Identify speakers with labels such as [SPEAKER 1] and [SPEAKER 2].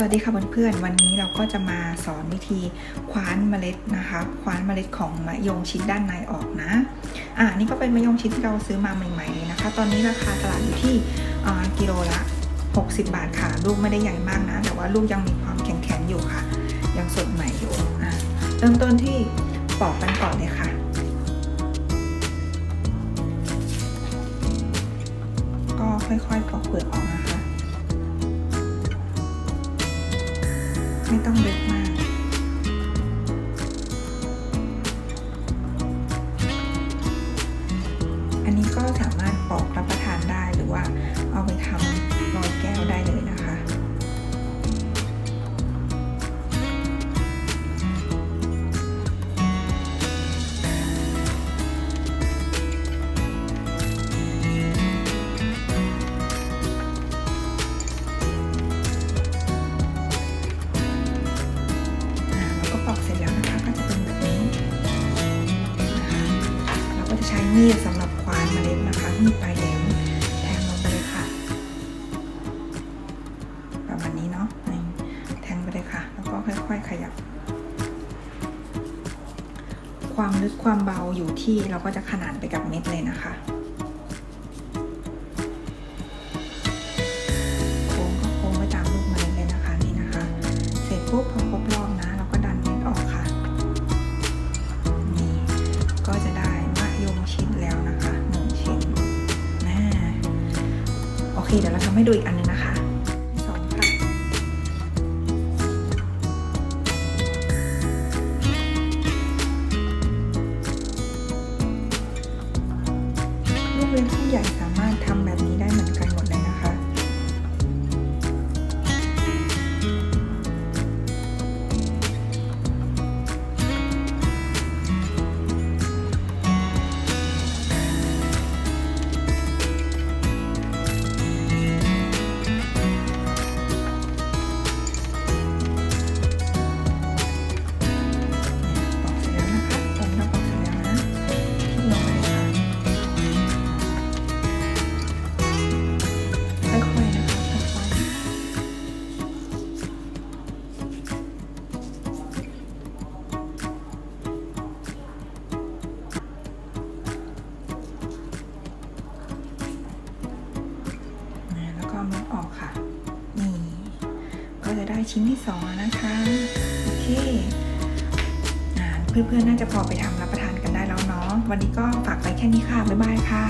[SPEAKER 1] สวัสดีค่ะเพื่อนๆ วันนี้เราก็จะมาสอนวิธีคว้านเมล็ดนะคะคว้านเมล็ดของมะยงชิดด้านในออกนะ อ่านี่ก็เป็นมะยงชิดที่เราซื้อมาใหม่ๆเลยนะคะ ตอนนี้ราคาตลาดอยู่ที่อ่ากิโลละ 60 บาทค่ะ ลูกไม่ได้ใหญ่มากนะ แต่ว่าลูกยังมีความแข็งๆอยู่ค่ะ ยังสดใหม่อยู่อ่าเริ่มต้นที่ปอกกันก่อนเลยค่ะ ก็ค่อยๆปอกเปลือกออก ไม่ต้องลึกมาก อันนี้ก็สามารถปอก ช้มีดสำหรับควานเมล็ดนะคะมีดปลายแหลมแทงลงไปเลยค่ะ ประมาณนี้เนาะแทงไปเลยค่ะ แล้วก็ค่อยๆขยับ ความลึกความเบาอยู่ที่เราก็จะขนานไปกับเม็ดเลยนะคะ เคเดี๋ยวเราทำให้ดูอีกอันนึงนะคะสองค่ะลูกเลียนที่ใหญ่สา น็อามุดออกค่ะ นี่ ก็จะได้ชิ้นที่สองแล้วนะคะ โอเคอ่าเพื่อนๆ น่าจะพอไปทำรับประทานกันได้แล้วเนาะ วันนี้ก็ฝากไปแค่นี้ค่ะ บ๊ายบายค่ะ